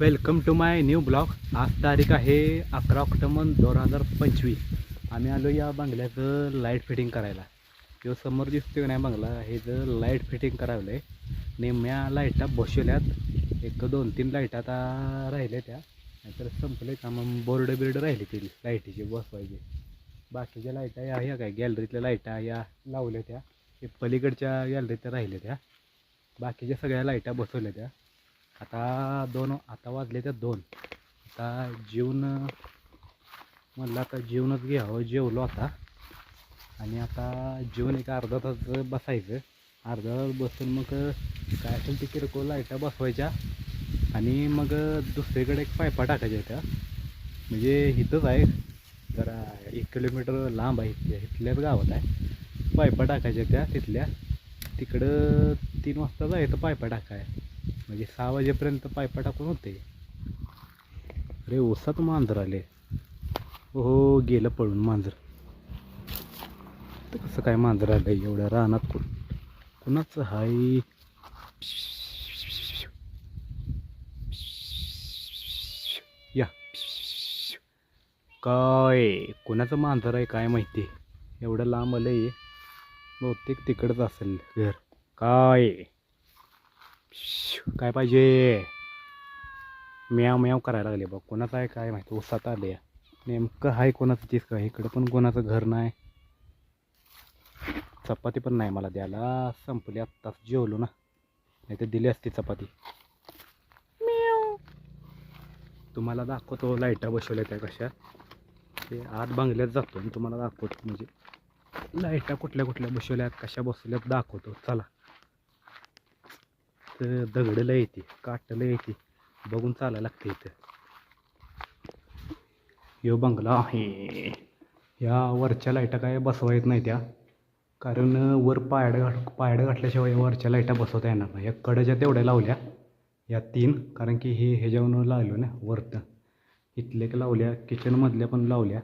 Welcome to my new blog. आज तारीख आहे अकरा ऑक्टोबर दोन हजार पंचवीस. आम्ही आलो या बंगल्याचं लाइट फिटिंग करायला. किंवा समोर दिसतो नाही बंगला? हे जर लाइट फिटिंग करावलं आहे. नेमक्या लाईटा बसवल्यात. एक दोन तीन लाइट आता राहिल्या त्या. नाहीतर संपले का मग बोर्ड बिर्ड राहिले ते लाईटीचे बसवायचे. बाकीच्या लाईटा या ह्या काय गॅलरीतल्या लाईटा या लावल्या त्या. हे पलीकडच्या गॅलरीतल्या राहिल्या त्या. बाकीच्या सगळ्या लाईटा बसवल्या त्या. आता दोन आता वाजले त्या दोन. आता जेवण म्हणलं आता जेवणच घ्यावं जेवलो आता. आणि आता जेवण एक अर्धा तास बसायचं. अर्धा तास बसून मग काय असेल ते किरकोळ लाईटा बसवायच्या. आणि मग दुसरीकडे एक पायपा टाकायच्या त्या म्हणजे इथंच आहे. जरा एक किलोमीटर लांब आहे इथल्या इथल्याच गावात आहे. पायपा टाकायच्या त्या तिथल्या. तिकडं तीन वाजता जायचं पायपा टाकाय. म्हणजे सहा वाजेपर्यंत पायपा टाकून होते? अरे ओसात मांजर आले. हो गेलं पळून मांजर. तर कसं काय मांजर आलं एवढ्या रानात कोण कुणाचं हाय? या. काय? कोणाचं मांजर आहे? काय माहिती? एवढं लांब आलं आहे बहुतेक तिकडंच असेल घर. काय? काय पाहिजे? म्याव म्याव करायला लागले बघ. कोणाचं आहे काय माहिती? उसात आले. नेमकं आहे कोणाचं तीच काय इकडं पण कोणाचं घर नाही. चपाती पण नाही मला द्यायला. संपली आत्ताच. जेवलो ना. नाही तर दिली असती चपाती. तुम्हाला दाखवतो. लाईटा बसवल्या त्या कशा. ते आत बांगल्यात जातो आणि तुम्हाला दाखवतो. म्हणजे लाईटा कुठल्या कुठल्या बसवल्यात कशा बसवल्यात दाखवतो. चला. दगडला येते काटला येते. बघून चालायला लागते इथं. यो बंगला आहे. या वरच्या लाईटा काय बसवा येत नाही त्या. कारण वर पायड घाट पायड घातल्याशिवाय वरच्या लाईटा बसवता येणार नाही. या कडेच्या तेवढ्या लावल्या. या तीन कारण की हे ह्याच्यावरून लावलो ना वरतं. इथल्या एक लावल्या किचनमधल्या पण लावल्या.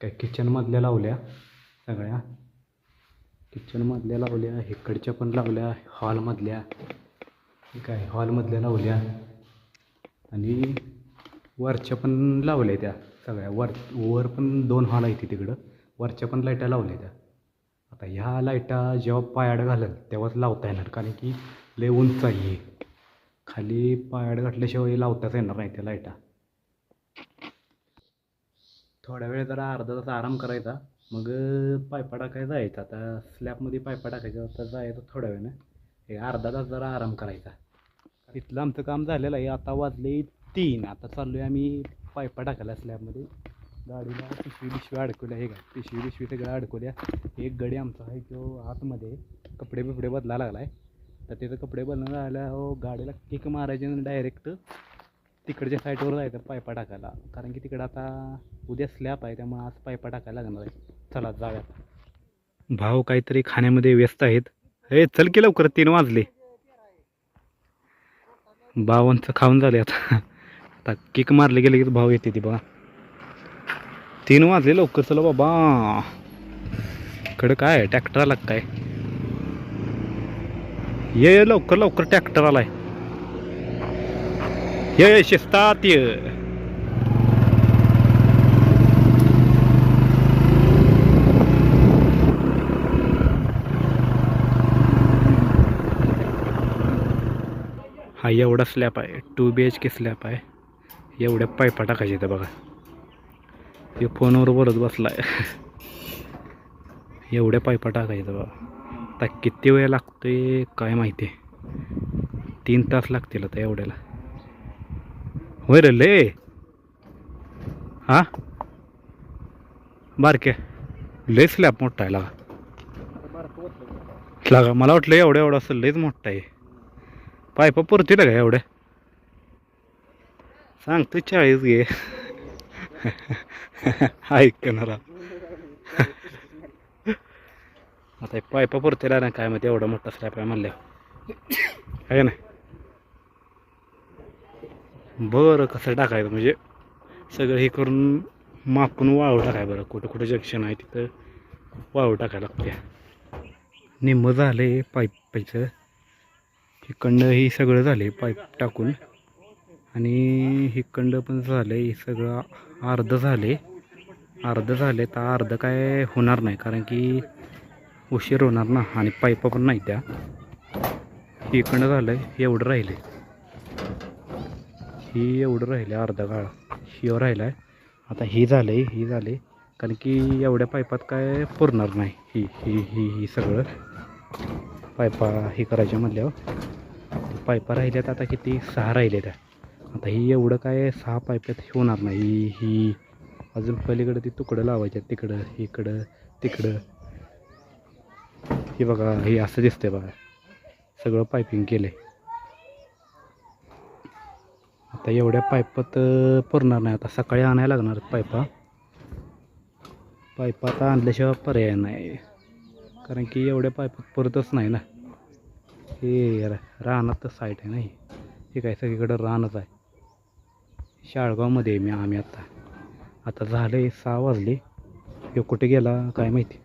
काय किचनमधल्या लावल्या सगळ्या. किचनमधल्या लावल्या इकडच्या पण लावल्या हॉलमधल्या काय हॉलमधल्या लावल्या. आणि वरच्या पण लावल्या त्या सगळ्या. वर वर पण दोन हॉल आहेत तिकडं. वरच्या पण लाईटा लावल्या त्या. आता ह्या लाईटा जेव्हा पायाड घालत तेव्हाच लावता येणार कारण की लय उंच आहे खाली पायाड घातल्याशिवाय लावताच येणार नाही त्या लाईटा. थोड्या वेळ जरा अर्धा तास आराम करायचा. मग पायपा टाकायला जायचं? आता स्लॅबमध्ये पायपा टाकायचा आता जायचं थोड्या वेळानं. हे अर्धा तास जरा आराम करायचा. इथलं आमचं काम झालेलं आहे आता वाजले तीन. आता चाललो आहे आम्ही पायपा टाकायला स्लॅबमध्ये. गाडीला पिशवी बिशवी अडकवल्या हे का पिशवी बिशवी सगळ्या अडकवल्या. एक गडी आमचा आहे तो आतमध्ये कपडे बिपडे बदलायला लागला आहे तर तिथं कपडे बदलणं राहिल्या हो गाडीला किक मारायचे आणि डायरेक्ट तिकडच्या साईडवर जायचं पायपा टाकायला. कारण की तिकडं आता उद्या स्लॅब आहे त्यामुळे आज पायपा टाकायला लागणार आहे. चला जाऊया. भाऊ काहीतरी खाण्यामध्ये व्यस्त आहेत. हे चल की लवकर तीन वाजले. भावांचं खाऊन झाले आता. आता किक मारले गेले की भाव येते ती बघा. तीन वाजले लवकर चला बाबा. इकडं काय ट्रॅक्टर आला काय? ये लवकर लवकर ट्रॅक्टर आलाय. ये ये शिस्तात ये. हा एवढा स्लॅप आहे. Two B H K slab आहे. एवढ्या पायपा टाकायच्या इथं बघा. हे फोनवर बोलत आहे एवढ्या पायपा टाकायचं बघा. आता किती वेळ लागतोय काय माहिती. आहे तीन तास लागतील आता एवढ्याला. होय रे ले हा? बारक्या लय स्लॅप मोठा आहे लागा. लागा मला वाटलं एवढं एवढं असं लयच मोठा आहे. पायपा पुरतील का एवढ्या सांगतो चाळीस घे. ऐकणारा आता पायपा पुरतेला ना काय माहिती एवढा मोठा स्लॅप आहे म्हणल्या आहे ना नाही? बरं कसं टाकायचं म्हणजे सगळं हे करून मापून वाळू टाकाय बरं. कुठं कुठं जंक्शन आहे तिथं वाळू टाकायला लागते. निम्म आहे पाईपाचं. इकडनं ही सगळं झाले पाईप टाकून. आणि हिकंड पण झालं हे सगळं अर्ध झाले अर्धं झाले तर अर्धं काय होणार नाही कारण की उशीर होणार ना आणि पाईप पण नाही त्या. इकडं झालं एवढं राहिले ही एवढं राहिले अर्धा काळ. शिव राहिला आहे आता हे झालं आहे ही झाले कारण की एवढ्या पाईपात काय पुरणार नाही ही ही ही ही सगळं. पायपा हे करायच्या म्हणल्यावर. पायपा राहिल्यात आता किती? सहा राहिले आता ही एवढं काय सहा पायप्यात होणार नाही. ही अजून पलीकडं ती तुकडं लावायच्यात तिकडं इकडं तिकडं. हे बघा हे असं दिसतंय बघा. सगळं पायपिंग केलं आहे आता एवढ्या पायपात पुरणार नाही. आता सकाळी आणायला लागणार पायपा. पायपा आता आणल्याशिवाय पर्याय नाही. कारण की एवढ्या पायपात परतच नाही ना. हे रा- रानात साईट आहे नाही हे. काय सगळीकडं रानच आहे. शाळगावमध्ये आहे मी आम्ही आता. आता झाले सहा वाजले. हे कुठे गेला काय माहिती?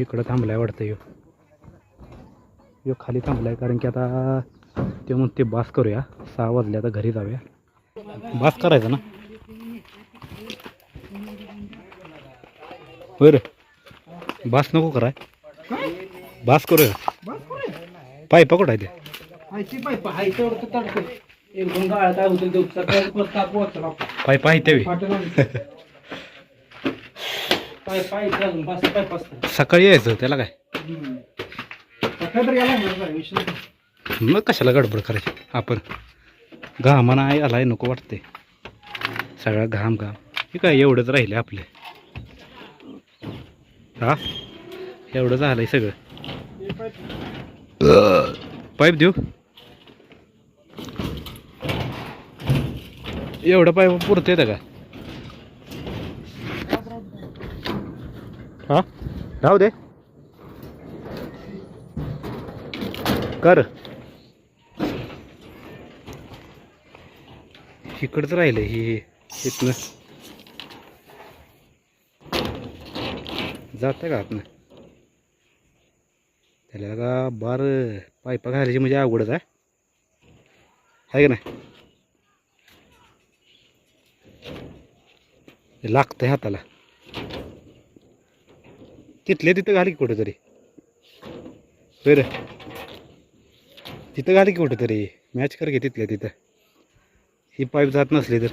इकडं थांबलाय वाटतं यो. यो खाली थांबलाय कारण की आता ते म्हणते बास करूया. सहा वाजले आता घरी जाऊया. बास करायचं ना बरं बास नको कराय बास करूया पायपा कुठं आहे ते हायची पाईप हाय तेवढं तर तडकं एक दोन गाळ्या काय बर बास नको सकाळी बास करू पाय पायपा आहे ते. पाय पाय ते सकाळी यायचं त्याला काय? मग कशाला गडबड करायची? आपण घामाना आहे आलाय नको वाटते सगळा घाम घाम. हे काय एवढंच राहिले आपले? हा? एवढं झालंय सगळं. पाईप पाईप देऊ? एवढं पाईप पुरते का? हा? राहू दे. कर. इकडचं राहिलं हे इथनं. जातं का आपण? त्याला का बार पायपा घालायची म्हणजे अवघडच आहे. आहे का नाही? लागतंय हाताला. तिथले तिथं घाली की कुठेतरी. बरं तिथं घाली की कुठेतरी. मॅच कर घे तिथल्या तिथं. ही पाईप जात नसली तर.